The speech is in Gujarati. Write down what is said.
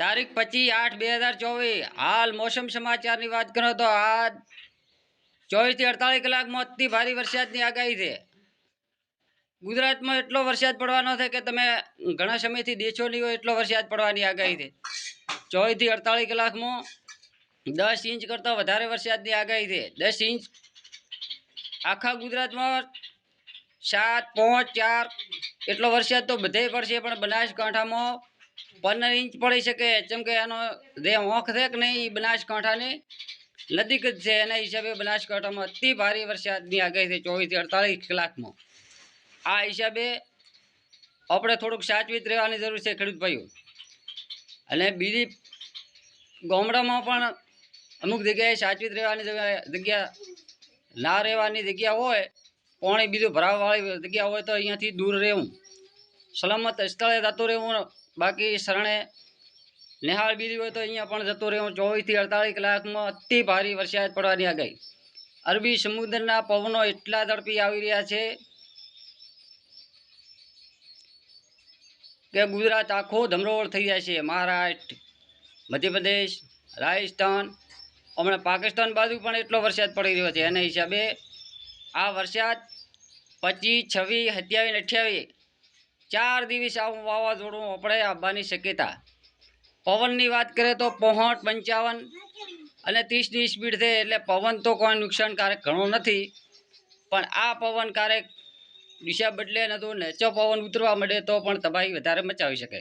તારીખ પચીસ આઠ બે હજાર ચોવીસ. હાલ મોસમ સમાચારની વાત કરો તો આજ ચોવીસથી અડતાલીસ કલાકમાં અતિ ભારે વરસાદની આગાહી છે. ગુજરાતમાં એટલો વરસાદ પડવાનો છે કે તમે ઘણા સમયથી દેશો નહીં હોય એટલો વરસાદ પડવાની આગાહી છે. ચોવીસથી અડતાલીસ કલાકમાં દસ ઇંચ કરતાં વધારે વરસાદની આગાહી છે. દસ ઇંચ આખા ગુજરાતમાં સાત, પાંચ, ચાર એટલો વરસાદ તો બધે પડશે, પણ બનાસકાંઠામાં પંદર ઇંચ પડી શકે, જેમ કે એનો જે ઓંખ છે કે નહીં એ બનાસકાંઠાની નજીક જ છે. એના હિસાબે બનાસકાંઠામાં અતિ ભારે વરસાદની આગાહી છે ચોવીસથી અડતાલીસ કલાકમાં. આ હિસાબે આપણે થોડુંક સાચવીત રહેવાની જરૂર છે ખેડૂત ભાઈઓ. અને બીજી ગામડામાં પણ અમુક જગ્યાએ સાચવીત રહેવાની જગ્યા ના રહેવાની જગ્યા હોય, પાણી બીજું ભરાવવાળી જગ્યા હોય તો અહીંયાથી દૂર રહેવું. સલામત સ્થળે જતું રહેવું બાકી શરણે નિહાળ બીજી હોય તો અહીંયા પણ જતું રહેવું. ચોવીસથી અડતાલીસ કલાકમાં અતિ ભારે વરસાદ પડવાની આગાહી. અરબી સમુદ્રના પવનો એટલા ઝડપી આવી રહ્યા છે કે ગુજરાત આખો ધમરોળ થઈ જાય છે. મહારાષ્ટ્ર, મધ્યપ્રદેશ, રાજસ્થાન, હમણાં પાકિસ્તાન બાજુ પણ એટલો વરસાદ પડી રહ્યો છે. એના હિસાબે આ વરસાદ પચીસ, છવ્વીસ, સત્યાવીસ અઠ્યાવીસ ચાર દિવસ આવું વાવાઝોડું આપણે આવવાની શક્યતા. પવનની વાત કરીએ તો પોહઠ, પંચાવન અને ત્રીસની સ્પીડ છે એટલે પવન તો કોઈ નુકસાનકારક ઘણો નથી. પણ આ પવન ક્યારેક દિશા બદલે ને નેચો પવન ઉતરવા મળે તો પણ તબાહી વધારે મચાવી શકે.